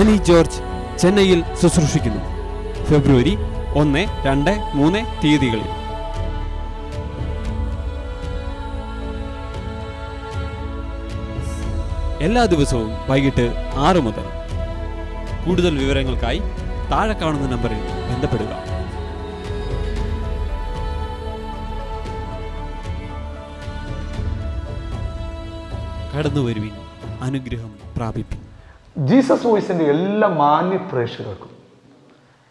അനി George ചെന്നൈയിൽ ശുശ്രൂഷിക്കുന്നു. ഫെബ്രുവരി ഒന്ന് രണ്ട് മൂന്ന് തീയതികളിൽ. എല്ലാ ദിവസവും വൈകിട്ട് ആറ് മുതൽ. കൂടുതൽ വിവരങ്ങൾക്കായി താഴെ കാണുന്ന നമ്പറിൽ ബന്ധപ്പെടുക. കടന്നു വരുവിൻ അനുഗ്രഹം പ്രാപിപ്പിൻ. ജീസസ് വോയിസിന്റെ എല്ലാ മാന്യ പ്രേക്ഷകർക്കും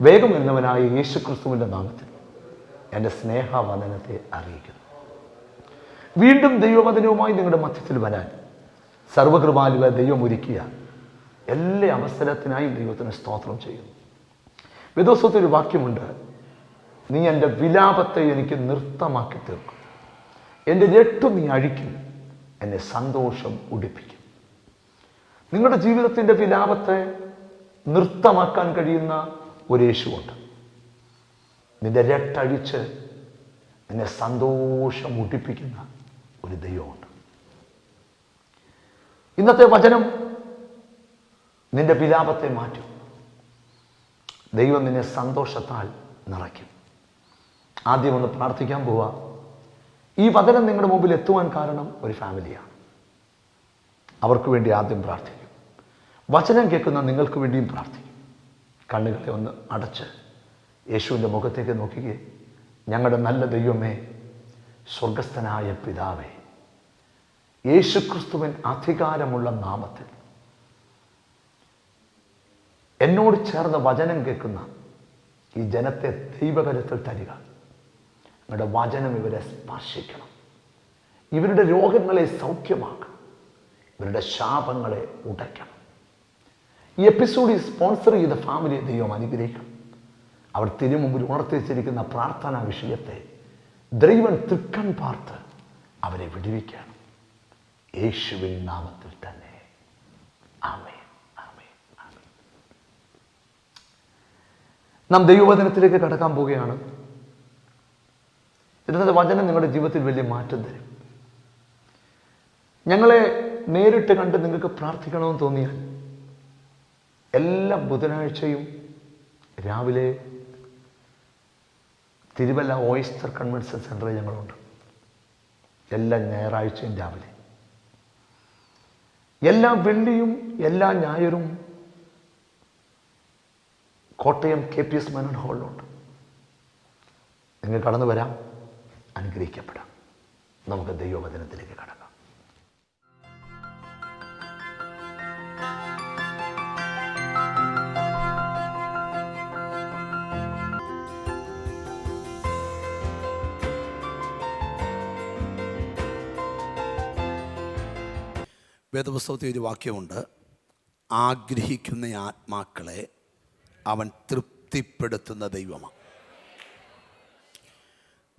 വേഗം എന്നവനായ യേശു ക്രിസ്തുവിന്റെ നാമത്തിൽ എന്റെ സ്നേഹവന്ദനത്തെ അറിയിക്കുന്നു. വീണ്ടും ദൈവവചനവുമായി നിങ്ങളുടെ മധ്യത്തിൽ വരാൻ സർവകൃപാലുവ ദൈവം ഒരുക്കിയ എല്ലാ അവസരത്തിനായും ദൈവത്തിന് സ്തോത്രം ചെയ്യുന്നു. വിദോസത്തിൽ ഒരു വാക്യമുണ്ട്. നീ എന്റെ വിലാപത്തെ എനിക്ക് നൃത്തമാക്കി തീർക്കും. എന്റെ രട്ടും നീ അഴിക്കും. എന്നെ സന്തോഷം ഉടിപ്പിക്കും. നിങ്ങളുടെ ജീവിതത്തിന്റെ വിലാപത്തെ നൃത്തമാക്കാൻ കഴിയുന്ന ഒരു യേശുവുണ്ട്. നിന്റെ രട്ടഴിച്ച് നിന്നെ സന്തോഷം മുട്ടിപ്പിക്കുന്ന ഒരു ദൈവമുണ്ട്. ഇന്നത്തെ വചനം നിന്റെ വിലാപത്തെ മാറ്റും. ദൈവം നിന്നെ സന്തോഷത്താൽ നിറയ്ക്കും. ആദ്യം ഒന്ന് പ്രാർത്ഥിക്കാൻ പോവാ. ഈ വചനം നിങ്ങളുടെ മുമ്പിൽ എത്തുവാൻ കാരണം ഒരു ഫാമിലിയാണ്. അവർക്ക് വേണ്ടി ആദ്യം പ്രാർത്ഥിക്കും. വചനം കേൾക്കുന്ന നിങ്ങൾക്ക് വേണ്ടിയും പ്രാർത്ഥിക്കും. കണ്ണുകളെ ഒന്ന് അടച്ച് യേശുവിന്റെ മുഖത്തേക്ക് നോക്കിക്കേ. ഞങ്ങളുടെ നല്ല ദൈവമേ സ്വർഗസ്ഥനായ പിതാവേ യേശുക്രിസ്തുവിൻ അധികാരമുള്ള നാമത്തിൽ എന്നോട് ചേർന്ന് വചനം കേൾക്കുന്ന ഈ ജനത്തെ ദൈവകരത്തിൽ തരിക. നിങ്ങളുടെ വചനം ഇവരെ സ്പർശിക്കണം. ഇവരുടെ രോഗങ്ങളെ സൗഖ്യമാക്കണം. ഇവരുടെ ശാപങ്ങളെ ഉടയ്ക്കണം. ഈ എപ്പിസോഡ് സ്പോൺസർ ചെയ്ത ഫാമിലിയെ ദൈവം അനുഗ്രഹിക്കണം അവർ തിരുമുമ്പിൽ ഉണർത്തിച്ചിരിക്കുന്ന പ്രാർത്ഥനാ വിഷയത്തെ ദൈവൻ തൃക്കൺ പാർത്ത് അവരെ വിടുവിക്കണം യേശുവിൻ നാമത്തിൽ തന്നെ. ആമേ ആമേ നാം ദൈവവചനത്തിലേക്ക് കടക്കാൻ പോവുകയാണ്. ഇന്നത്തെ വചനം നിങ്ങളുടെ ജീവിതത്തിൽ വലിയ മാറ്റം തരും. ഞങ്ങളെ നേരിട്ട് കണ്ട് നിങ്ങൾക്ക് പ്രാർത്ഥിക്കണമെന്ന് തോന്നിയാൽ എല്ലാ ബുധനാഴ്ചയും രാവിലെ തിരുവല്ല ഓയിസ്റ്റർ കൺവെൻഷൻ സെന്ററിൽ ഞങ്ങളുണ്ട്. എല്ലാ ഞായറാഴ്ചയും രാവിലെ. എല്ലാ വെള്ളിയും എല്ലാ ഞായറും Kottayam K P S Menon ഹാളിലുണ്ട്. നിങ്ങൾ കടന്നു വരാം. അനുഗ്രഹിക്കപ്പെടാം. നമുക്ക് ദൈവവചനത്തിലേക്ക് കടക്കാം. വേദപുസ്തകത്തിൽ ഒരു വാക്യമുണ്ട്. ആഗ്രഹിക്കുന്ന ആത്മാക്കളെ അവൻ തൃപ്തിപ്പെടുത്തുന്ന ദൈവമാണ്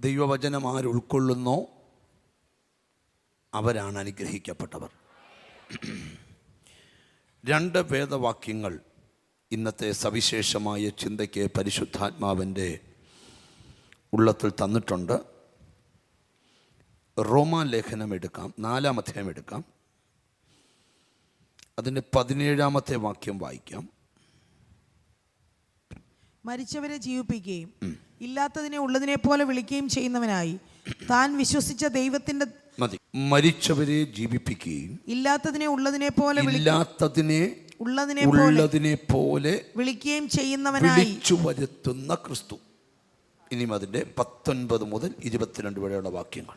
ദൈവവചനം ആരുൾക്കൊള്ളുന്നോ അവരാണ് അനുഗ്രഹിക്കപ്പെട്ടവർ. രണ്ട് വേദവാക്യങ്ങൾ ഇന്നത്തെ സവിശേഷമായ ചിന്തയ്ക്ക് പരിശുദ്ധാത്മാവിന്റെ ഉള്ളത്തിൽ തന്നിട്ടുണ്ട്. റോമാ ലേഖനം എടുക്കാം. നാലാം അധ്യായം എടുക്കാം. അതിന്റെ പതിനേഴാമത്തെ വാക്യം വായിക്കാം. മരിച്ചവരെ ജീവിപ്പിക്കുകയും ഇല്ലാത്തതിനെ ഉള്ളതിനെ പോലെ വിളിക്കുകയും ചെയ്യുന്നവനായി താൻ വിശ്വസിച്ച ദൈവത്തിന്റെ മതി. മരിച്ചവരെ ജീവിപ്പിക്കുകയും ഇല്ലാത്തതിനെ ഉള്ളതിനെ പോലെ ഇല്ലാത്തതിനെ ഉള്ളതിനെ ഉള്ളതിനെ പോലെ വിളിക്കുകയും ചെയ്യുന്നവനായി വിളിച്ചു വരുത്തുന്ന ക്രിസ്തു. ഇനിയും അതിന്റെ പത്തൊൻപത് മുതൽ ഇരുപത്തിരണ്ട് വരെയുള്ള വാക്യങ്ങൾ.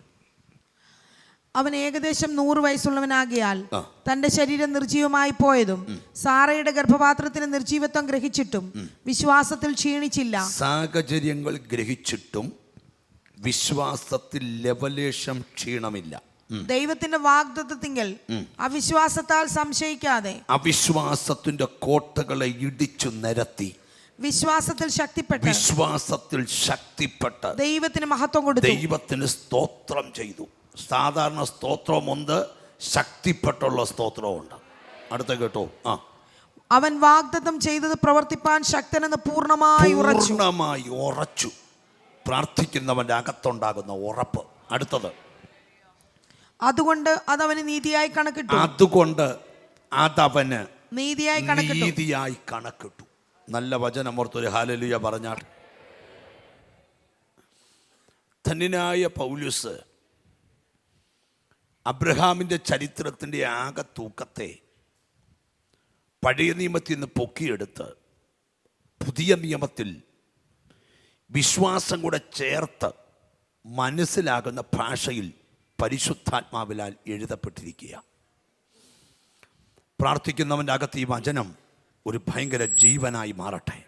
അവൻ ഏകദേശം നൂറ് വയസ്സുള്ളവനാകിയാൽ തന്റെ ശരീരം നിർജീവമായി പോയതും സാറയുടെ ഗർഭപാത്രത്തിന് നിർജീവത്വം ഗ്രഹിച്ചിട്ടും വിശ്വാസത്തിൽ ക്ഷീണിച്ചില്ല. സാഹചര്യങ്ങൾ ഗ്രഹിച്ചിട്ടും വിശ്വാസത്തിൽ ലവലേശം ക്ഷീണമില്ല. ദൈവത്തിന്റെ വാഗ്ദത്വത്തിങ്കിൽ അവിശ്വാസത്താൽ സംശയിക്കാതെ അവിശ്വാസത്തിന്റെ കോട്ടകളെ ഇടിച്ചു നിരത്തി. വിശ്വാസത്തിൽ ശക്തിപ്പെട്ട് വിശ്വാസത്തിൽ ശക്തിപ്പെട്ട് ദൈവത്തിന് മഹത്വം കൊടുത്തു. ദൈവത്തിന് സ്തോത്രം ചെയ്തു. സാധാരണ സ്തോത്രമുണ്ട് ശക്തിപ്പെട്ടുള്ള സ്തോത്രമുണ്ട് അടുത്ത കേട്ടോ. ആ. അവൻ വാഗ്ദത്തം ചെയ്തത് പ്രവർത്തിപ്പാൻ ശക്തനെന്ന് പൂർണമായി ഉറച്ചു. പൂർണമായി ഉറച്ചു. പ്രാർത്ഥിക്കുന്നവന്റെ അകത്തുണ്ടാകുന്ന ഉറപ്പ്. അടുത്തത്. അതുകൊണ്ട് അതവന് നീതിയായി കണക്കിട്ടു. അതുകൊണ്ട് അതവന് നീതിയായി കണക്കിട്ടു. നീതിയായി കണക്കിട്ടു. നല്ല വചനം ഓർത്തൊരു ഹാലലുയ പറഞ്ഞാൽ. ധന്യനായ പൗലുസ് അബ്രഹാമിന്റെ ചരിത്രത്തിന്റെ ആകെ തൂക്കത്തെ പഴയ നിയമത്തിൽ നിന്ന് പൊക്കിയെടുത്ത് പുതിയ നിയമത്തിൽ വിശ്വാസം കൂടെ ചേർത്ത് മനസ്സിലാകുന്ന ഭാഷയിൽ പരിശുദ്ധാത്മാവിലാൽ എഴുതപ്പെട്ടിരിക്കുക. പ്രാർത്ഥിക്കുന്നവന്റെ അകത്ത് ഈ വചനം ഒരു ഭയങ്കര ജീവനായി മാറട്ടെ.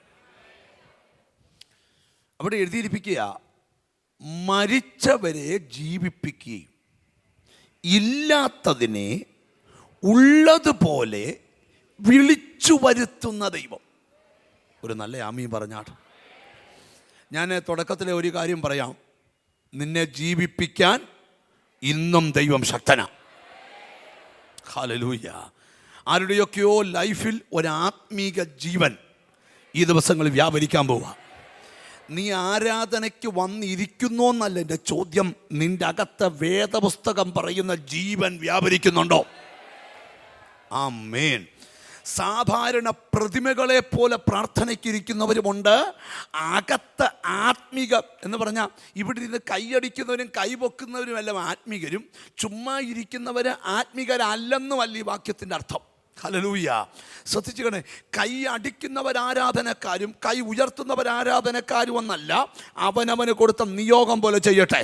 അവിടെ എഴുതിയിരിപ്പിക്കുക മരിച്ചവരെ ജീവിപ്പിക്കുകയും ഇല്ലാത്തതിനെ ഉള്ളതുപോലെ വിളിച്ചു വരുത്തുന്ന ദൈവം. ഒരു നല്ല ആമീൻ പറഞ്ഞാട്ട് ഞാൻ തുടക്കത്തിലെ ഒരു കാര്യം പറയാം. നിന്നെ ജീവിപ്പിക്കാൻ ഇന്നും ദൈവം ശക്തനാ. ഹാലലൂയ ആരുടെയൊക്കെയോ ലൈഫിൽ ഒരാത്മീക ജീവൻ ഈ ദിവസങ്ങളിൽ വ്യാപരിക്കാൻ പോവുക നീ ആരാധനയ്ക്ക് വന്നിരിക്കുന്നു എന്നല്ല എന്റെ ചോദ്യം. നിന്റെ അകത്ത് വേദപുസ്തകം പറയുന്ന ജീവൻ വ്യാപരിക്കുന്നുണ്ടോ? ആ മേൻ സാധാരണ പ്രതിമകളെ പോലെ പ്രാർത്ഥനയ്ക്കിരിക്കുന്നവരുമുണ്ട്. അകത്ത് ആത്മിക എന്ന് പറഞ്ഞാൽ ഇവിടെ ഇരുന്ന് കൈയടിക്കുന്നവരും കൈപൊക്കുന്നവരും എല്ലാം ആത്മികരും. ചുമ്മാ ഇരിക്കുന്നവർ ആത്മീകരല്ലെന്നുമല്ല ഈ വാക്യത്തിന്റെ അർത്ഥം. ഹലലൂയ ശ്രദ്ധിച്ചുകണേ കൈ അടിക്കുന്നവരാരാധനക്കാരും കൈ ഉയർത്തുന്നവരാരാധനക്കാരും എന്നല്ല അവനവന് കൊടുത്ത നിയോഗം പോലെ ചെയ്യട്ടെ.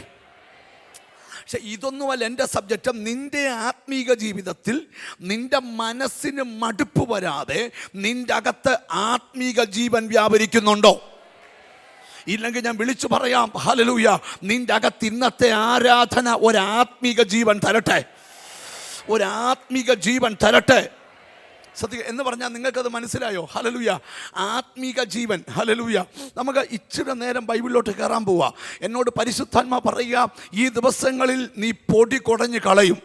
പക്ഷെ ഇതൊന്നുമല്ല എന്റെ സബ്ജക്റ്റ്. നിന്റെ ആത്മീക ജീവിതത്തിൽ നിന്റെ മനസ്സിന് മടുപ്പ് വരാതെ നിന്റെ അകത്ത് ആത്മീക ജീവൻ വ്യാപരിക്കുന്നുണ്ടോ? ഇല്ലെങ്കിൽ ഞാൻ വിളിച്ചു പറയാം ഹലലൂയ നിന്റെ അകത്ത് ഇന്നത്തെ ആരാധന ഒരാത്മീക ജീവൻ തരട്ടെ. ഒരാത്മീക ജീവൻ തരട്ടെ. സത്യ എന്ന് പറഞ്ഞാൽ നിങ്ങൾക്കത് മനസ്സിലായോ? ഹലലൂയ ആത്മീക ജീവൻ. ഹലലൂയ നമുക്ക് ഇച്ചിരി നേരം ബൈബിളിലോട്ട് കയറാൻ പോവാ. എന്നോട് പരിശുദ്ധാത്മ പറയുക ഈ ദിവസങ്ങളിൽ നീ പൊടി കുടഞ്ഞ് കളയും.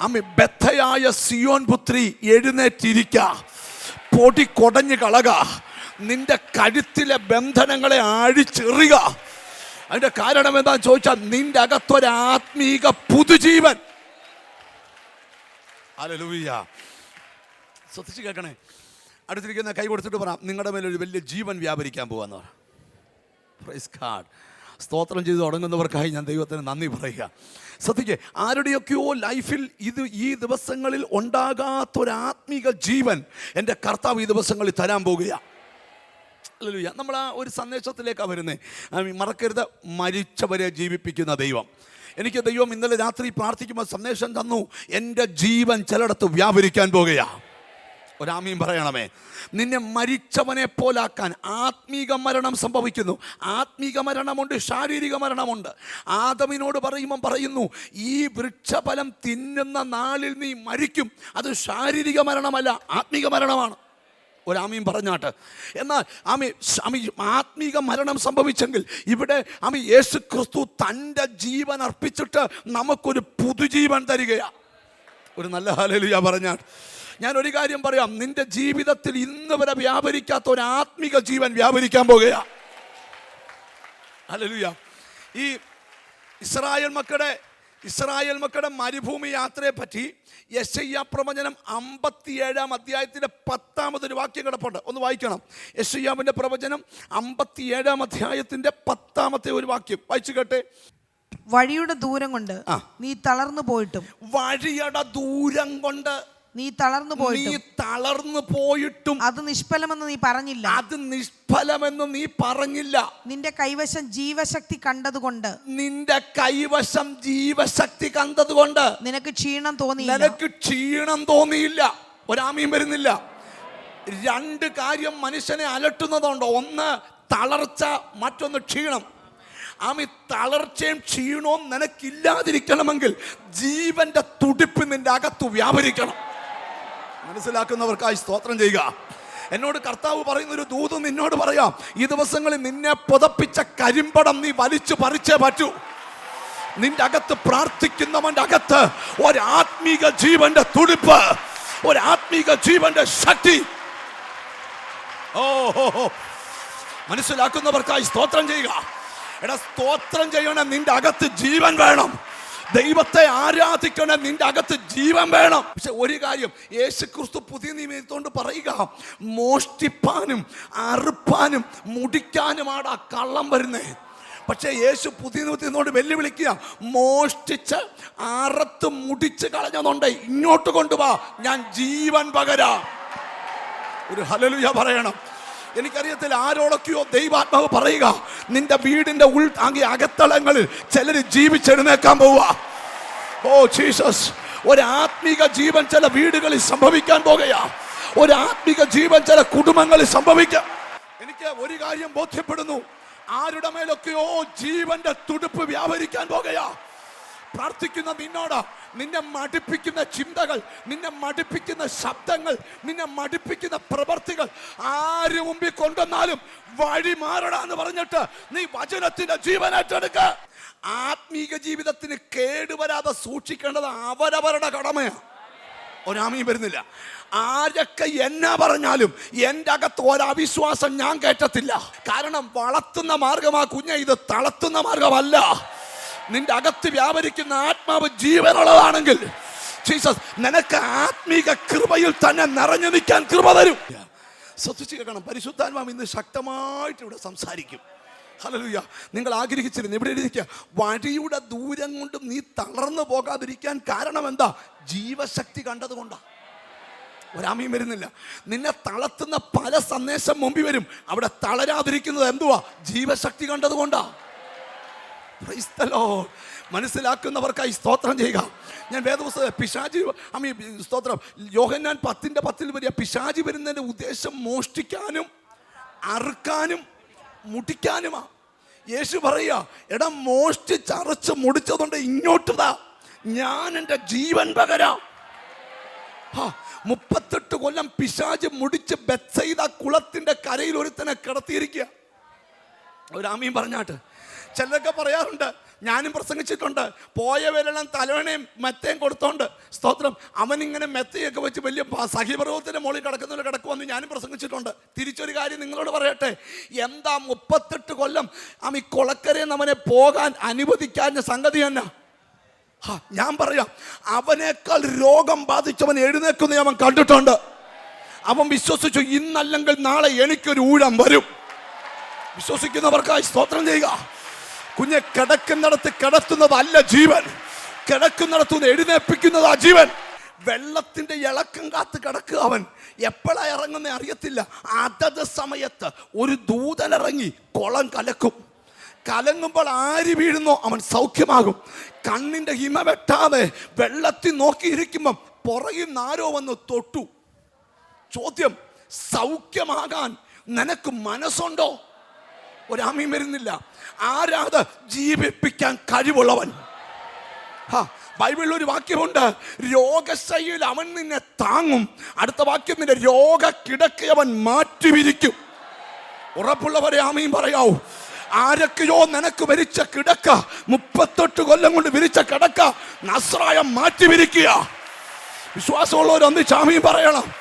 അമ്മ ബദ്ധയായ സിയോൻ പുത്രി എഴുന്നേറ്റിരിക്ക. പൊടി കുടഞ്ഞ് കളക. നിന്റെ കഴുത്തിലെ ബന്ധനങ്ങളെ അഴിച്ചെറിയുക. അതിന്റെ കാരണം എന്താണെന്ന് ചോദിച്ചാൽ നിന്റെ അകത്തൊരാത്മീക പുതുജീവൻ. ഹല്ലേലൂയ. ശ്രദ്ധിച്ച് കേൾക്കണേ. അടുത്തിരിക്കുന്ന കൈ കൊടുത്തിട്ട് പറ നിങ്ങളുടെ മേലൊരു വലിയ ജീവൻ വ്യാപരിക്കാൻ പോകാന്ന് പറ. പ്രൈസ് കാർഡ് സ്തോത്രം ചെയ്ത് തുടങ്ങുന്നവർക്കായി ഞാൻ ദൈവത്തിന് നന്ദി പറയുക. ശ്രദ്ധിക്കേ ആരുടെയൊക്കെയോ ലൈഫിൽ ഇത് ഈ ദിവസങ്ങളിൽ ഉണ്ടാകാത്തൊരാത്മീക ജീവൻ എന്റെ കർത്താവ് ഈ ദിവസങ്ങളിൽ തരാൻ പോകുകയാണ് ഹല്ലേലൂയ നമ്മൾ ആ ഒരു സന്ദേശത്തിലേക്കാണ് വരുന്നത് മറക്കരുത് മരിച്ചവരെ ജീവിപ്പിക്കുന്ന ദൈവം. എനിക്ക് ദൈവം ഇന്നലെ രാത്രി പ്രാർത്ഥിക്കുമ്പോൾ സന്ദേശം തന്നു എന്റെ ജീവൻ ചിലയിടത്ത് വ്യാപരിക്കാൻ പോകുകയാണ് ഒരാമീൻ പറയണമേ നിന്നെ മരിച്ചവനെ പോലാക്കാൻ ആത്മീക മരണം സംഭവിക്കുന്നു. ആത്മീക മരണമുണ്ട് ശാരീരിക മരണമുണ്ട്. ആദമിനോട് പറയുമ്പം പറയുന്നു ഈ വൃക്ഷഫലം തിന്നുന്ന നാളിൽ നീ മരിക്കും. അത് ശാരീരിക മരണമല്ല ആത്മീക മരണമാണ്. ഒരാമീൻ പറഞ്ഞാട്ട് എന്നാൽ ആമി ആമി ആത്മീക മരണം സംഭവിച്ചെങ്കിൽ ഇവിടെ ആമി യേശു ക്രിസ്തു തന്റെ ജീവൻ അർപ്പിച്ചിട്ട് നമുക്കൊരു പുതുജീവൻ തരികയാണ് ഒരു നല്ല ഹാലലിയ പറഞ്ഞാട്ട് ഞാൻ ഒരു കാര്യം പറയാം. നിന്റെ ജീവിതത്തിൽ ഇന്ന് വരെ വ്യാപരിക്കാത്ത ഒരു ആത്മിക ജീവൻ വ്യാപരിക്കാൻ പോകുകയാ. ഹല്ലേലൂയ. ഈ ഇസ്രായേൽ മക്കളുടെ ഇസ്രായേൽ മക്കളുടെ മരുഭൂമി യാത്രയെ പറ്റി യശയ്യ പ്രവചനം അമ്പത്തിയേഴാം അധ്യായത്തിന്റെ പത്താമതൊരു വാക്യം കിടപ്പുണ്ട്. ഒന്ന് വായിക്കണം. യശയ്യാവിന്റെ പ്രവചനം അമ്പത്തിയേഴാം അധ്യായത്തിന്റെ പത്താമത്തെ ഒരു വാക്യം. വായിച്ചു കേട്ടെ. വഴിയുടെ ദൂരം കൊണ്ട് നീ തളർന്നു പോയിട്ടും വഴിയുടെ ദൂരം കൊണ്ട് നീ തളർന്നു നീ പോയിട്ടും. തളർന്നു പോയിട്ടും അത് നിഷ്ഫലമെന്ന് നീ പറഞ്ഞില്ല. അത് നിഷ്ഫലമെന്ന് നീ പറഞ്ഞില്ല. നിന്റെ കൈവശം ജീവശക്തി കണ്ടതുകൊണ്ട്. നിന്റെ കൈവശം ജീവശക്തി കണ്ടതുകൊണ്ട്. നിനക്ക് ക്ഷീണം തോന്നിയില്ല. നിനക്ക് ക്ഷീണം തോന്നിയില്ല. ഒരാമയും വരുന്നില്ല. രണ്ട് കാര്യം മനുഷ്യനെ അലട്ടുന്നതുണ്ട്. ഒന്ന് തളർച്ച മറ്റൊന്ന് ക്ഷീണം. ആമി തളർച്ചയും ക്ഷീണവും നിനക്കില്ലാതിരിക്കണമെങ്കിൽ ജീവന്റെ തുടിപ്പ് നിന്റെ അകത്ത് വ്യാപരിക്കണം. മനസ്സിലാക്കുന്നവർക്കായി സ്തോത്രം ചെയ്യുക. എന്നോട് കർത്താവ് പറയുന്ന ഒരു ദൂത് നിന്നോട് പറയാം ഈ ദിവസങ്ങളിൽ നിന്നെ പുതപ്പിച്ച കരിമ്പടം നീ വലിച്ചു പറിച്ചേ പറ്റൂ. നിന്റെ അകത്ത് പ്രാർത്ഥിക്കുന്നവന്റെ അകത്ത് ഒരാത്മീക ജീവന്റെ തുടിപ്പ് ഒരാത്മീക ജീവന്റെ ശക്തി. ഓ. മനസ്സിലാക്കുന്നവർക്കായി സ്തോത്രം ചെയ്യുക. എടാ സ്തോത്രം ചെയ്യണം നിന്റെ അകത്ത് ജീവൻ വേണം. ദൈവത്തെ ആരാധിക്കണേ നിന്റെ അകത്ത് ജീവൻ വേണം. പക്ഷെ ഒരു കാര്യം യേശു ക്രിസ്തു പുതിയ നിയമത്തോണ്ട് പറയുക മോഷ്ടിപ്പാനും അറുപ്പാനും മുടിക്കാനുമാണ് ആ കള്ളം വരുന്നേ. പക്ഷേ യേശു പുതിയ നിയമത്തിനോട് വെല്ലുവിളിക്കുക മോഷ്ടിച്ച് അറത്ത് മുടിച്ച് കളഞ്ഞതുണ്ട് ഇങ്ങോട്ട് കൊണ്ടുപോവാ ഞാൻ ജീവൻ പകരാ. ഒരു ഹലലുയ പറയണം. എനിക്കറിയത്തില്ല ആരോടൊക്കെയോ ദൈവാത്മാവ് പറയുക നിന്റെ വീടിന്റെ ഉൾ അങ്ങേ അകത്തളങ്ങളിൽ ചിലർ ജീവിച്ചെഴുന്നേക്കാൻ പോവുക. ഓ ജീസസ് ഒരു ആത്മീക ജീവൻ ചില വീടുകളിൽ സംഭവിക്കാൻ പോകുകയാ. ഒരു ആത്മീക ജീവൻ ചില കുടുംബങ്ങളിൽ സംഭവിക്കാം. എനിക്ക് ഒരു കാര്യം ബോധ്യപ്പെടുന്നു. ആരുടെ മേലൊക്കെയോ ജീവന്റെ തുടുപ്പ് വ്യാപരിക്കാൻ പോകുകയാ. പ്രാർത്ഥിക്കുന്ന നിന്നോട് നിന്നെ മടുപ്പിക്കുന്ന ചിന്തകൾ നിന്നെ മടുപ്പിക്കുന്ന ശബ്ദങ്ങൾ നിന്നെ മടുപ്പിക്കുന്ന പ്രവർത്തികൾ ആര് മുമ്പിൽ കൊണ്ടുവന്നാലും വഴി മാറണമെന്ന് പറഞ്ഞിട്ട് നീ വചനത്തിന്റെ ജീവൻ ഏറ്റെടുക്ക. ആത്മീക ജീവിതത്തിന് കേടുവരാതെ സൂക്ഷിക്കേണ്ടത് അവരവരുടെ കടമയാണ് ഒരാമയും വരുന്നില്ല. ആരൊക്കെ എന്നാ പറഞ്ഞാലും എന്റെ അകത്ത് ഒരവിശ്വാസം ഞാൻ കേട്ടത്തില്ല. കാരണം വളർത്തുന്ന മാർഗമാ കുഞ്ഞ ഇത് തളർത്തുന്ന മാർഗമല്ല. നിന്റെ അകത്ത് വ്യാപരിക്കുന്ന ആത്മാവ് ജീവനുള്ളതാണെങ്കിൽ ജീസസ് നിനക്ക് ആത്മീക കൃപയിൽ തന്നെ നിറഞ്ഞു നിൽക്കാൻ കൃപ തരും. ശ്രദ്ധിച്ചു കേൾക്കണം പരിശുദ്ധാത്മാവ് ഇന്ന് ശക്തമായിട്ട് ഇവിടെ സംസാരിക്കും. ഹല്ലേലൂയ നിങ്ങൾ ആഗ്രഹിച്ചിരുന്നു ഇവിടെ എഴുതിക്കുക വഴിയുടെ ദൂരം കൊണ്ടും നീ തളർന്നു പോകാതിരിക്കാൻ കാരണം എന്താ? ജീവശക്തി കണ്ടതുകൊണ്ടാ ഒരാമയും വരുന്നില്ല. നിന്നെ തളർത്തുന്ന പല സന്ദേശം മുമ്പിൽ വരും. അവിടെ തളരാതിരിക്കുന്നത് എന്തുവാ? ജീവശക്തി കണ്ടതുകൊണ്ടാ Praise the Lord. മനസ്സിലാക്കുന്നവർക്കായി സ്തോത്രം ചെയ്യുക. ഞാൻ വേദപുസ്തക പിശാജി അമ്മ സ്തോത്രം. യോഹന്നാൻ പത്തിന്റെ പത്തിൽ വരിക. പിശാജി വരുന്നതിന്റെ ഉദ്ദേശം മോഷ്ടിക്കാനും അറുക്കാനും മുടിക്കാനുമാ. യേശു പറയുക എടാ മോഷ്ടിച്ചറച്ച് മുടിച്ചതുകൊണ്ട് ഇങ്ങോട്ട് താ ഞാൻ എന്റെ ജീവൻ പകരാ. മുപ്പത്തെട്ട് കൊല്ലം പിശാജ് മുടിച്ച് ബെത്സൈദ കുളത്തിന്റെ കരയിൽ ഒരുത്തനെ കിടത്തിയിരിക്കുക. ഒരാമയും പറഞ്ഞാട്ട്. ചിലരൊക്കെ പറയാറുണ്ട് ഞാനും പ്രസംഗിച്ചിട്ടുണ്ട് പോയവരെല്ലാം തലവണയും മെത്തയും കൊടുത്തോണ്ട്. സ്തോത്രം. അവനിങ്ങനെ മെത്തയൊക്കെ വെച്ച് വലിയ സഹിപർവത്തിന്റെ മുകളിൽ കിടക്കുന്നവർ കിടക്കുമെന്ന് ഞാനും പ്രസംഗിച്ചിട്ടുണ്ട്. തിരിച്ചൊരു കാര്യം നിങ്ങളോട് പറയട്ടെ. എന്താ മുപ്പത്തെട്ട് കൊല്ലം അവൻ ഈ കൊളക്കരയിൽ അവനെ പോകാൻ അനുവദിക്കാഞ്ഞ സംഗതി തന്നെ ഞാൻ പറയാം. അവനേക്കാൾ രോഗം ബാധിച്ചവൻ എഴുന്നേക്കുന്ന അവൻ കണ്ടിട്ടുണ്ട്. അവൻ വിശ്വസിച്ചു ഇന്നല്ലെങ്കിൽ നാളെ എനിക്കൊരു ഊഴം വരും. വിശ്വസിക്കുന്നവർക്കായി സ്തോത്രം ചെയ്യുക. കുഞ്ഞെ കിടക്കുന്നിടത്ത് കിടത്തുന്നതല്ല ജീവൻ. കിടക്കുന്നിടത്തുനിന്ന് എഴുന്നേൽപ്പിക്കുന്നതാ ജീവൻ. വെള്ളത്തിന്റെ ഇളക്കം കാത്ത് കിടക്കുക അവൻ. എപ്പോഴാ ഇറങ്ങുന്ന അറിയത്തില്ല. അതത് സമയത്ത് ഒരു ദൂതനിറങ്ങി കുളം കലക്കും. കലങ്ങുമ്പോൾ ആര് വീഴുന്നോ അവൻ സൗഖ്യമാകും. കണ്ണിന്റെ ഹിമ വെട്ടാതെ വെള്ളത്തിൽ നോക്കിയിരിക്കുമ്പം പുറകിൽ നാരോ വന്ന് തൊട്ടു. ചോദ്യം സൗഖ്യമാകാൻ നിനക്ക് മനസ്സുണ്ടോ? ഒരാമയും വരുന്നില്ല. ആരാത് ജീവിപ്പിക്കാൻ കഴിവുള്ളവൻ. ഹാ, ബൈബിളിൽ ഒരു വാക്യമുണ്ട്. രോഗശൈലിയിൽ അവൻ നിന്നെ താങ്ങും. അടുത്ത വാക്യം നിന്റെ രോഗ മാറ്റി മാറ്റിവിരിക്കും. ഉറപ്പുള്ളവരെ ആമയും പറയാവൂ. ആരൊക്കെയോ നിനക്ക് വിരിച്ച കിടക്ക മുപ്പത്തെട്ട് കൊല്ലം കൊണ്ട് വിരിച്ച കിടക്ക നസ്രായം മാറ്റി വിരിക്കുക ആമയും പറയണം.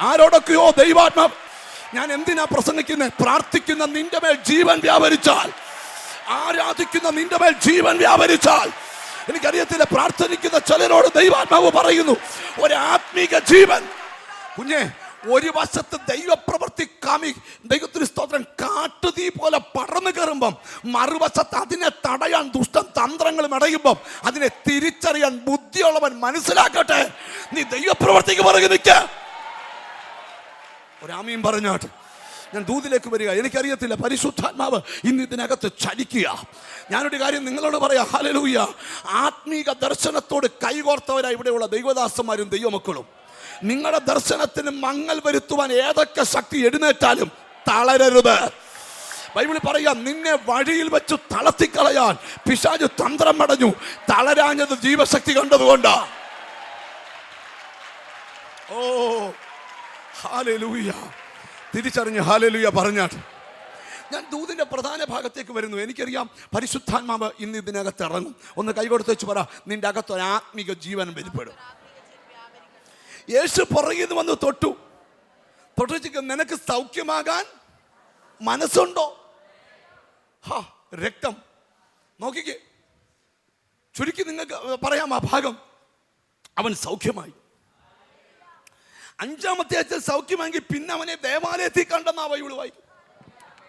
ആരോടൊക്കെയോ ദൈവാത്മാ ഞാൻ എന്തിനാ പ്രസംഗിക്കുന്നത് പ്രാർത്ഥിക്കുന്ന നിന്റെ മേൽ ജീവൻ വ്യാപരിച്ചാൽ. ആരാധിക്കുന്ന നിന്റെ മേൽ ജീവൻ വ്യാപരിച്ചാൽ. എനിക്കറിയത്തില്ല പ്രാർത്ഥനിക്കുന്ന ചിലരോട് ദൈവാത്മാവ് പറയുന്നു ഒരു ആത്മീക ജീവൻ. കുഞ്ഞെ ഒരു വശത്ത് ദൈവപ്രവൃത്തി കാമി ദൈവത്തിന് സ്തോത്രം കാട്ടുതീ പോലെ പടർന്നു കയറുമ്പം മറുവശത്ത് അതിനെ തടയാൻ ദുഷ്ടം തന്ത്രങ്ങൾ അടയുമ്പം അതിനെ തിരിച്ചറിയാൻ ബുദ്ധിയുള്ളവൻ മനസ്സിലാക്കട്ടെ. നീ ദൈവപ്രവൃത്തിക്ക് പറഞ്ഞു നിൽക്ക ഒരാമയും പറഞ്ഞാട്ട് ഞാൻ ദൂതിലേക്ക് വരിക. എനിക്കറിയത്തില്ല പരിശുദ്ധാത്മാവ് ഇന്ന് ഇതിനകത്ത് ചലിക്കുക. ഞാനൊരു കാര്യം നിങ്ങളോട് പറയാം. ഹലലൂയ ആത്മീക ദർശനത്തോട് കൈകോർത്തവരായി ഇവിടെയുള്ള ദൈവദാസന്മാരും ദൈവമക്കളും. നിങ്ങളുടെ ദർശനത്തിന് മങ്ങൽ വരുത്തുവാൻ ഏതൊക്കെ ശക്തി എഴുന്നേറ്റാലും തളരരുത്. ബൈബിളിൽ പറയാം നിന്നെ വഴിയിൽ വെച്ച് തളർത്തിക്കളയാൻ പിശാജ് തന്ത്രം അടഞ്ഞു. തളരാഞ്ഞത് ജീവശക്തി കണ്ടതുകൊണ്ടാ. ഓ ഹാലലൂയ. തിരിച്ചറിഞ്ഞ് ഹാലലൂയ പറഞ്ഞാട്ട് ഞാൻ ദൂതിന്റെ പ്രധാന ഭാഗത്തേക്ക് വരുന്നു. എനിക്കറിയാം പരിശുദ്ധാത്മാവ് ഇന്ന് ഇതിനകത്ത് ഇറങ്ങും. ഒന്ന് കൈകൊടുത്ത് വെച്ച് പറ നിന്റെ അകത്ത് ഒരു ആത്മീക ജീവൻ വെളിപ്പെടും. യേശു പുറകിൽ വന്ന് തൊട്ടു. തൊട്ടു നിനക്ക് സൗഖ്യമാകാൻ മനസ്സുണ്ടോ? ഹാ രക്തം. നോക്കിക്കേ. ചുരുക്കി നിങ്ങൾക്ക് പറയാം ആ ഭാഗം. അവൻ സൗഖ്യമായി. അഞ്ചാമത്തെ ആഴ്ച സൗഖ്യമെങ്കിൽ പിന്നെ അവനെ ദേവാലയത്തിൽ കണ്ടെന്നാ ബൈബിൾ വായിക്കും.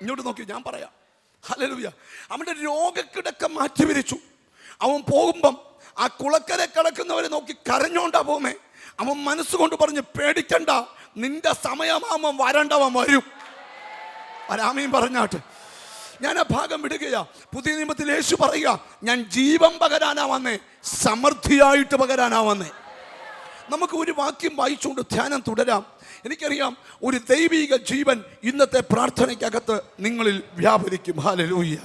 ഇങ്ങോട്ട് നോക്കി ഞാൻ പറയാം. ഹല്ലേലൂയ. അവന്റെ രോഗക്കിടക്ക മാറ്റി വിരിച്ചു. അവൻ പോകുമ്പം ആ കുളക്കരെ കിടക്കുന്നവരെ നോക്കി കരഞ്ഞോണ്ടാ പോമേ അവൻ മനസ്സുകൊണ്ട് പറഞ്ഞ് പേടിക്കണ്ട നിന്റെ സമയമാമൻ വരണ്ടവൻ വരും. രാമയും പറഞ്ഞാട്ട്. ഞാൻ ആ ഭാഗം വിടുകയാ. പുതിയ നിയമത്തിൽ യേശു പറയുക ഞാൻ ജീവൻ പകരാനാ വന്നേ സമൃദ്ധിയായിട്ട് പകരാനാ വന്നേ. നമുക്ക് ഒരു വാക്യം വായിച്ചുകൊണ്ട് ധ്യാനം തുടരാം. എനിക്കറിയാം ഒരു ദൈവിക ജീവൻ ഇന്നത്തെ പ്രാർത്ഥനയ്ക്കകത്ത് നിങ്ങളിൽ വ്യാപരിക്കും. ഹലലൂയ്യ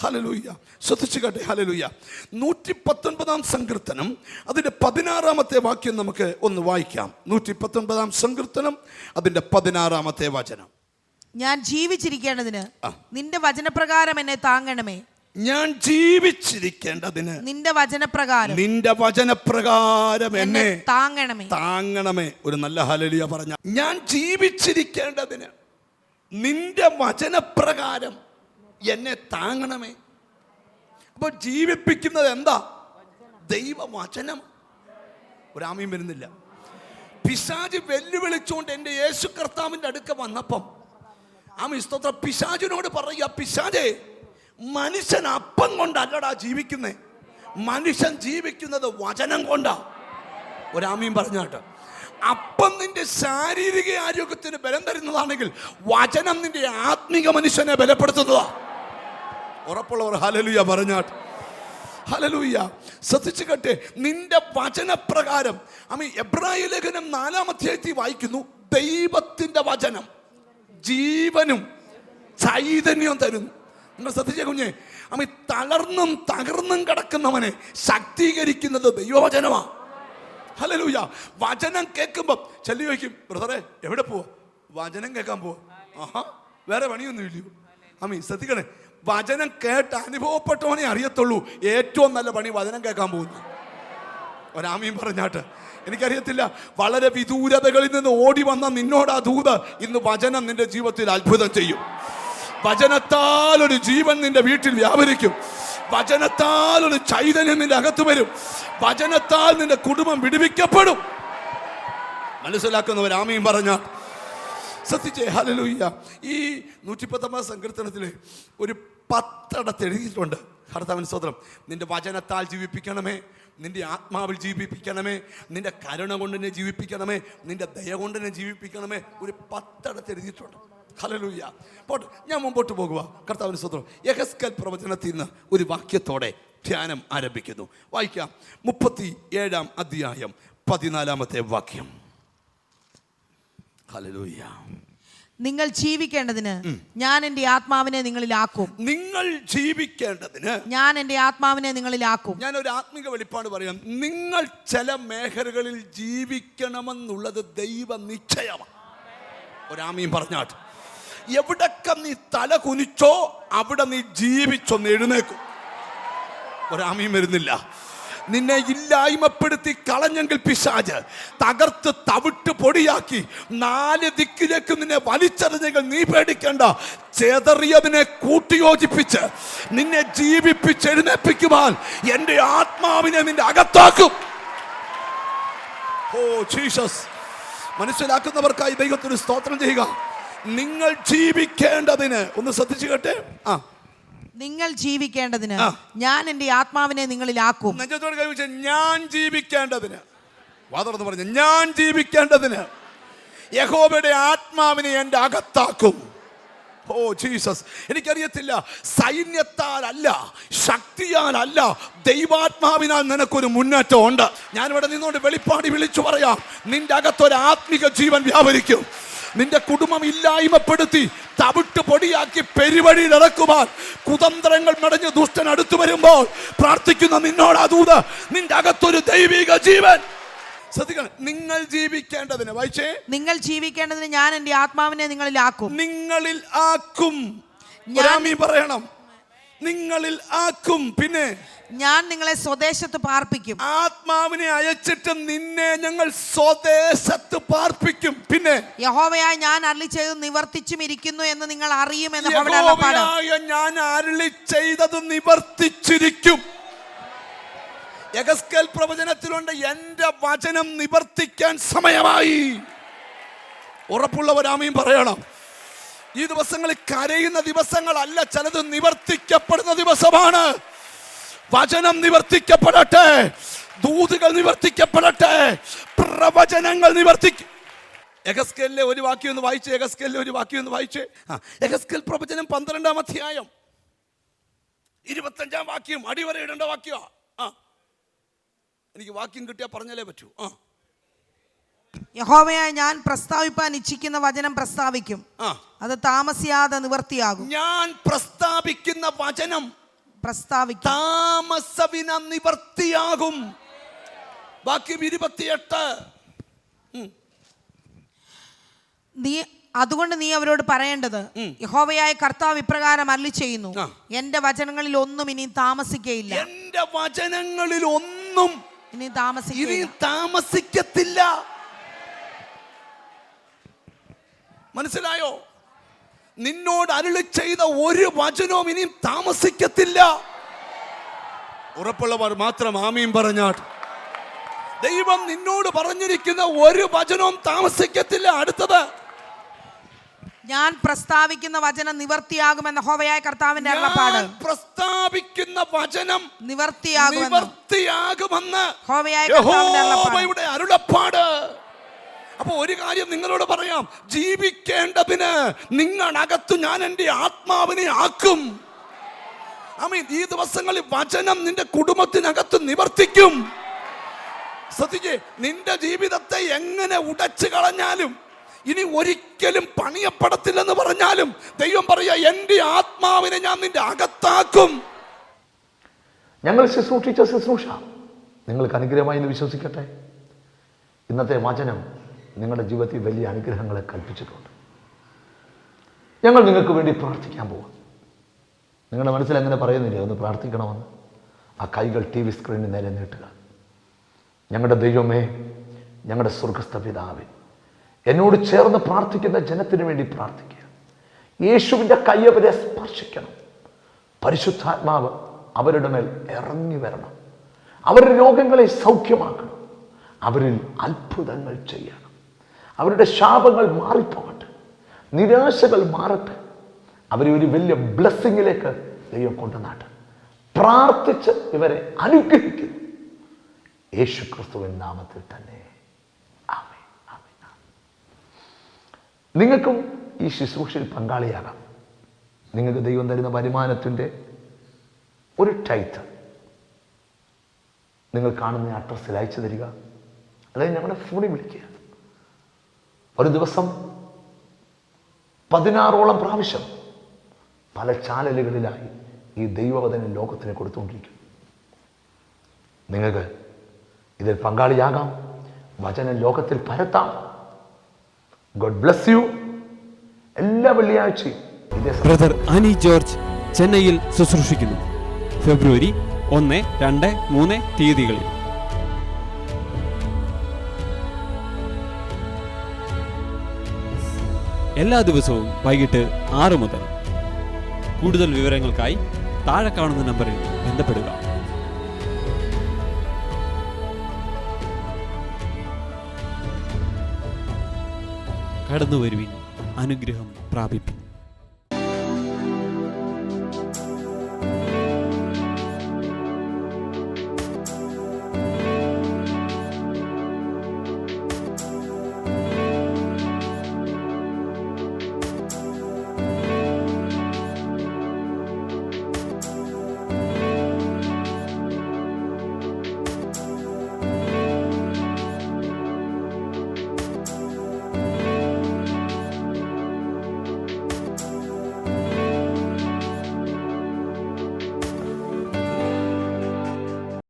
ഹലലൂയ്യ ശ്രദ്ധിച്ചു കേട്ടെ ഹലലൂയ്യ നൂറ്റി പത്തൊൻപതാം സങ്കീർത്തനം അതിന്റെ പതിനാറാമത്തെ വാക്യം നമുക്ക് ഒന്ന് വായിക്കാം. നൂറ്റി പത്തൊൻപതാം സങ്കീർത്തനം അതിന്റെ പതിനാറാമത്തെ വചനം. ഞാൻ ജീവിച്ചിരിക്കേണ്ടതിന്. നിന്റെ വചനപ്രകാരം എന്നെ താങ്ങണമേ. ഞാൻ ജീവിച്ചിരിക്കേണ്ടതിന് നിന്റെ വചനപ്രകാരം നിന്റെ വചനപ്രകാരം എന്നെ താങ്ങണമേ. താങ്ങണമേ. ഒരു നല്ല ഹലലിയ പറഞ്ഞ ഞാൻ ജീവിച്ചിരിക്കേണ്ടതിന് നിന്റെ വചനപ്രകാരം എന്നെ താങ്ങണമേ. അപ്പോൾ ജീവിപ്പിക്കുന്നത് എന്താ? ദൈവവചനം. ഒരാമയും വരുന്നില്ല. പിശാജ് വെല്ലുവിളിച്ചുകൊണ്ട് എന്റെ യേശു കർത്താവിന്റെ അടുക്ക വന്നപ്പം ആമി സ്തോത്ര പിശാജിനോട് പറയുക പിശാജെ മനുഷ്യൻ അപ്പം കൊണ്ടല്ലടാ ജീവിക്കുന്നേ. മനുഷ്യൻ ജീവിക്കുന്നത് വചനം കൊണ്ടാ. ഒരാമീൻ പറഞ്ഞാട്ട് അപ്പം നിന്റെ ശാരീരിക ആരോഗ്യത്തിന് ബലം തരുന്നതാണെങ്കിൽ വചനം നിന്റെ ആത്മീക മനുഷ്യനെ ബലപ്പെടുത്തുന്നതാ. ഉറപ്പുള്ളവർ ഹലലുയ പറഞ്ഞാട്ട് ഹലലൂയ ശ്രദ്ധിച്ചു കേട്ടെ നിന്റെ വചനപ്രകാരം അമ്മ എബ്രായ ലേഖനം നാലാം അധ്യായത്തിൽ വായിക്കുന്നു ദൈവത്തിന്റെ വചനം ജീവനും ചൈതന്യവും തരുന്നു. നിങ്ങൾ ശ്രദ്ധിച്ച കുഞ്ഞെ? അമ്മ തളർന്നും തകർന്നും കിടക്കുന്നവനെ ശക്തീകരിക്കുന്നത് ദൈവവചനമാ. ഹലലൂയ വചനം കേൾക്കുമ്പോൾ ചെല്ലി ചോദിക്കും ബ്രദറെ എവിടെ പോവാ? വചനം കേൾക്കാൻ പോവാ. ആഹാ വേറെ പണിയൊന്നും ഇല്ലയോ അമ്മീ ശ്രദ്ധിക്കണേ. വചനം കേട്ട് അനുഭവപ്പെട്ടവനെ അറിയത്തുള്ളൂ. ഏറ്റവും നല്ല പണി വചനം കേൾക്കാൻ പോകുന്നു ഒരാമീൻ പറഞ്ഞാട്ട് എനിക്കറിയത്തില്ല വളരെ വിദൂരതകളിൽ നിന്ന് ഓടി വന്ന നിന്നോടാ ദൂത്. ഇന്ന് വചനം നിന്റെ ജീവിതത്തിൽ അത്ഭുതം ചെയ്യും. വചനത്താൽ ഒരു ജീവൻ നിന്റെ വീട്ടിൽ വ്യാപരിക്കും. വചനത്താൽ ഒരു ചൈതന്യം നിന്റെ അകത്ത് വരും. വചനത്താൽ നിന്റെ കുടുംബം വിടുവിക്കപ്പെടും. മനസ്സിലാക്കുന്നവർ ആമയും പറഞ്ഞ ശ്രദ്ധിച്ചേ ഹലലൂയ്യ ഈ നൂറ്റിപ്പത്തൊമ്പത് സങ്കീർത്തനത്തിൽ ഒരു പത്തടത്ത് എഴുതിയിട്ടുണ്ട്. കർത്താവിൻ സ്വതന്ത്രം നിന്റെ വചനത്താൽ ജീവിപ്പിക്കണമേ നിന്റെ ആത്മാവിൽ ജീവിപ്പിക്കണമേ നിന്റെ കരുണ കൊണ്ട് തന്നെ ജീവിപ്പിക്കണമേ നിന്റെ ദയ കൊണ്ട് തന്നെ ജീവിപ്പിക്കണമേ. ഒരു പത്തടത്ത് എഴുതിയിട്ടുണ്ട്. ഹലലൂയ്യ പോട്ടെ ഞാൻ മുമ്പോട്ട് പോകുക കർത്താവിന് സ്വന്തം യഹസ്കൽ പ്രവചനത്തിൽ നിന്ന് ഒരു വാക്യത്തോടെ ധ്യാനം ആരംഭിക്കുന്നു. വായിക്കാം. മുപ്പത്തി ഏഴാം അധ്യായം പതിനാലാമത്തെ വാക്യം. ഹലലൂയ്യ നിങ്ങൾ ജീവിക്കേണ്ടതിന് ഞാൻ എന്റെ ആത്മാവിനെ നിങ്ങളിലാക്കും നിങ്ങൾ ജീവിക്കേണ്ടതിന് ഞാൻ എന്റെ ആത്മാവിനെ നിങ്ങളിലാക്കും ഞാൻ ഒരു ആത്മിക വെളിപ്പാട് പറയാം. നിങ്ങൾ ചില മേഖലകളിൽ ജീവിക്കണമെന്നുള്ളത് ദൈവ നിശ്ചയമാണ് ഒരാമയും പറഞ്ഞാട്ട്. എവിടൊക്കെ നീ തല കുനിച്ചോ അവിടെ നീ ജീവിച്ചോ എഴുന്നേക്കും. ഒരാമയും വരുന്നില്ല. നിന്നെ ഇല്ലായ്മപ്പെടുത്തി കളഞ്ഞെങ്കിൽ പിശാജ് തകർത്ത് തവിട്ട് പൊടിയാക്കി നാല് ദിക്കിലേക്ക് നിന്നെ വലിച്ചെറിഞ്ഞെങ്കിൽ നീ പേടിക്കണ്ട. ചെതറിയതിനെ കൂട്ടിയോജിപ്പിച്ച് നിന്നെ ജീവിപ്പിച്ച് എഴുന്നേപ്പിക്കുവാൻ എന്റെ ആത്മാവിനെ നിന്റെ അകത്താക്കും. ഓ ജീസസ് മനസ്സിലാക്കുന്നവർക്കായി ദൈവത്തിന് സ്തോത്രം ചെയ്യുക. നിങ്ങൾ ജീവിക്കേണ്ടതിന് ഒന്ന് ശ്രദ്ധിച്ചു കേട്ടെ. ആ. നിങ്ങൾ ജീവിക്കേണ്ടതിന് ഞാൻ എന്റെ ആത്മാവിനെ നിങ്ങളിലാക്കും. നെഞ്ചത്തോട് ഞാൻ ജീവിക്കേണ്ടതിന്. വാതർന്ന് പറഞ്ഞു ഞാൻ ജീവിക്കേണ്ടതിന് യഹോബയുടെ ആത്മാവിനെ എന്റെ അകത്താക്കും. ഓ ജീസസ് എനിക്കറിയത്തില്ല സൈന്യത്താലല്ല ശക്തിയാലല്ല ദൈവാത്മാവിനാൽ നിനക്കൊരു മുന്നേറ്റം ഉണ്ട് ഞാനിവിടെ നിന്നുകൊണ്ട് വെളിപ്പാടി വിളിച്ചു പറയാം നിന്റെ അകത്തൊരു ആത്മിക ജീവൻ വ്യാപരിക്കും. നിന്റെ കുടുംബം ഇല്ലായ്മപ്പെടുത്തി തവിട്ട് പൊടിയാക്കി പെരുവഴി നടക്കുവാൻ കുതന്ത്രങ്ങൾ മെടഞ്ഞ് ദുഷ്ടൻ അടുത്തു വരുമ്പോൾ പ്രാർത്ഥിക്കുന്ന നിന്നോടാ അതൂത് നിന്റെ അകത്തൊരു ദൈവിക ജീവൻ. ശ്രദ്ധിക്കണം നിങ്ങൾ ജീവിക്കേണ്ടതിന് വായിച്ചേ? നിങ്ങൾ ജീവിക്കേണ്ടതിന് ഞാൻ എന്റെ ആത്മാവിനെ നിങ്ങളിലാക്കും നിങ്ങളിൽ ആക്കും. ഞാൻ- ഒരാമി പറയണം. നിങ്ങളിൽ ആക്കും. പിന്നെ ഞാൻ നിങ്ങളെ സ്വദേശത്ത് പാർപ്പിക്കും. ആത്മാവിനെ അയച്ചിട്ട് നിന്നെ ഞങ്ങൾ സ്വദേശത്ത് പാർപ്പിക്കും. പിന്നെ യഹോവയായി ഞാൻ അരളി ചെയ്ത് നിവർത്തിച്ചും ഇരിക്കുന്നു എന്ന് നിങ്ങൾ അറിയുമെന്ന് യഹോവയായ ഞാൻ അരളി ചെയ്തത് നിവർത്തിച്ചിരിക്കും. യഗസ്കൽ പ്രവചനത്തിലുണ്ട് എന്റെ വചനം നിവർത്തിക്കാൻ സമയമായി. ഉറപ്പുള്ളവരാമയും പറയണം. ഈ ദിവസങ്ങളിൽ കരയുന്ന ദിവസങ്ങളല്ല ചിലത് നിവർത്തിക്കപ്പെടുന്ന ദിവസമാണ്. വചനം നിവർത്തിക്കപ്പെടട്ടെ ദൂതുകൾ നിവർത്തിക്കപ്പെടട്ടെ പ്രവചനങ്ങൾ നിവർത്തിക്ക എഗസ്കേലിലെ ഒരു വാക്യം ഒന്ന് വായിച്ച് എഗസ്കേലിലെ ഒരു വാക്യം ഒന്ന് വായിച്ച്. ആ എഗസ്കേൽ പ്രവചനം പന്ത്രണ്ടാം അധ്യായം. ഇരുപത്തഞ്ചാം വാക്യം അടിവരയിടേണ്ട വാക്യ ആ എനിക്ക് വാക്യം കിട്ടിയാൽ പറഞ്ഞാലേ പറ്റൂ. ആ. യഹോവയായി ഞാൻ പ്രസ്താവിപ്പാൻ ഇച്ഛിക്കുന്ന വചനം പ്രസ്താവിക്കും. അത് താമസിയാതെ നിവർത്തിയാകും. ഞാൻ പ്രസ്താവിക്കുന്ന വചനം പ്രസ്താവിക്കും. താമസവിന നിവർത്തിയാകും. വാക്യം ഇരുപത്തിയെട്ട്. നീ അതുകൊണ്ട് നീ അവരോട് പറയേണ്ടത് യഹോവയായ കർത്താവ് ഇപ്രകാരം അല്ലി ചെയ്യുന്നു എന്റെ വചനങ്ങളിൽ ഒന്നും ഇനി താമസിക്കയില്ല. എന്റെ വചനങ്ങളിൽ ഒന്നും ഇനി ഇനി താമസിക്കയില്ല താമസിക്കത്തില്ല മനസ്സിലായോ? നിന്നോട് അരുളി ചെയ്ത ഒരു വചനവും ഇനിയും താമസിക്കത്തില്ല. ഉറപ്പുള്ളവർ മാത്രം ആമീൻ പറഞ്ഞാട്ട് ദൈവം നിന്നോട് പറഞ്ഞിരിക്കുന്ന ഒരു വചനവും താമസിക്കത്തില്ല. അടുത്തത്. ഞാൻ പ്രസ്താവിക്കുന്ന വചനം നിവർത്തിയാകുമെന്ന ഹോവയായ കർത്താവിന്റെ അരുളപ്പാട്. പ്രസ്താവിക്കുന്ന വചനം നിവർത്തിയാകുമെന്ന് ഹോവയായ കർത്താവിന്റെ അരുളപ്പാട്. യഹോവയുടെ അരുളപ്പാട് അപ്പൊ ഒരു കാര്യം നിങ്ങളോട് പറയാം. ജീവിക്കേണ്ടതിന് നിങ്ങളകത്ത് ഞാൻ എന്റെ ആത്മാവിനെ ആക്കും. അമീൻ ഈ ദിവസങ്ങളിൽ വചനം നിന്റെ കുടുംബത്തിനകത്ത് നിവർത്തിക്കും. ശ്രദ്ധിക്കേ നിന്റെ ജീവിതത്തെ എങ്ങനെ ഉടച്ചു കളഞ്ഞാലും ഇനി ഒരിക്കലും പണിയപ്പെടത്തില്ലെന്ന് പറഞ്ഞാലും ദൈവം പറയുക എന്റെ ആത്മാവിനെ ഞാൻ നിന്റെ അകത്താക്കും. ഞങ്ങൾ ശുശ്രൂഷിച്ച ശുശ്രൂഷ. നിങ്ങൾക്ക് അനുഗ്രഹമായി എന്ന് വിശ്വസിക്കട്ടെ? ഇന്നത്തെ വചനം നിങ്ങളുടെ ജീവിതത്തിൽ വലിയ അനുഗ്രഹങ്ങളെ കൽപ്പിച്ചിട്ടുണ്ട്. ഞങ്ങൾ നിങ്ങൾക്ക് വേണ്ടി പ്രാർത്ഥിക്കാൻ പോകും നിങ്ങളുടെ മനസ്സിൽ അങ്ങനെ പറയുന്നില്ല? ഒന്ന് പ്രാർത്ഥിക്കണമെന്ന്. ആ കൈകൾ ടി വി സ്ക്രീനിൽ നേരെ നീട്ടുക. ഞങ്ങളുടെ ദൈവമേ ഞങ്ങളുടെ സ്വർഗസ്ഥ പിതാവേ എന്നോട് ചേർന്ന് പ്രാർത്ഥിക്കുന്ന ജനത്തിന് വേണ്ടി പ്രാർത്ഥിക്കുക. യേശുവിന്റെ കയ്യവരെ സ്പർശിക്കണം. പരിശുദ്ധാത്മാവ് അവരുടെ മേൽ ഇറങ്ങി വരണം. അവരുടെ രോഗങ്ങളെ സൗഖ്യമാക്കണം. അവരിൽ അത്ഭുതങ്ങൾ ചെയ്യണം അവരുടെ ശാപങ്ങൾ മാറിപ്പോകട്ടെ. നിരാശകൾ മാറട്ടെ. അവരെ ഒരു വലിയ ബ്ലെസ്സിങ്ങിലേക്ക് ദൈവം കൊണ്ടുവന്നാട്ടെ. പ്രാർത്ഥിച്ച് ഇവരെ അനുഗ്രഹിക്കുന്നു യേശു ക്രിസ്തുവിൻ നാമത്തിൽ തന്നെ. ആമേ. നിങ്ങൾക്കും ഈ ശുശ്രൂഷയിൽ പങ്കാളിയാകാം. നിങ്ങൾക്ക് ദൈവം തരുന്ന വരുമാനത്തിന്റെ ഒരു ടൈത്ത് നിങ്ങൾ കാണുന്ന അഡ്രസ്സിൽ അയച്ചു തരിക. അല്ലെങ്കിൽ ഞങ്ങളുടെ ഫോണിൽ വിളിക്കുക. ഒരു ദിവസം പതിനാറോളം പ്രാവശ്യം പല ചാനലുകളിലായി ഈ ദൈവവചനം ലോകത്തിന് കൊടുത്തുകൊണ്ടിരിക്കും നിങ്ങൾക്ക് ഇതിൽ പങ്കാളിയാകാം വചനം ലോകത്തിൽ പരത്താം. ഗോഡ് ബ്ലസ് യു എല്ലാ വെള്ളിയാഴ്ചയും ബ്രദർ അനി ജോർജ് ചെന്നൈയിൽ ശുശ്രൂഷിക്കുന്നു. ഫെബ്രുവരി ഒന്ന് രണ്ട് മൂന്ന് തീയതികളിൽ. എല്ലാ ദിവസവും വൈകിട്ട് ആറ് മുതൽ. കൂടുതൽ വിവരങ്ങൾക്കായി താഴെ കാണുന്ന നമ്പറിൽ ബന്ധപ്പെടുക. കടന്നു വരുവിൻ അനുഗ്രഹം പ്രാപിപ്പിൻ.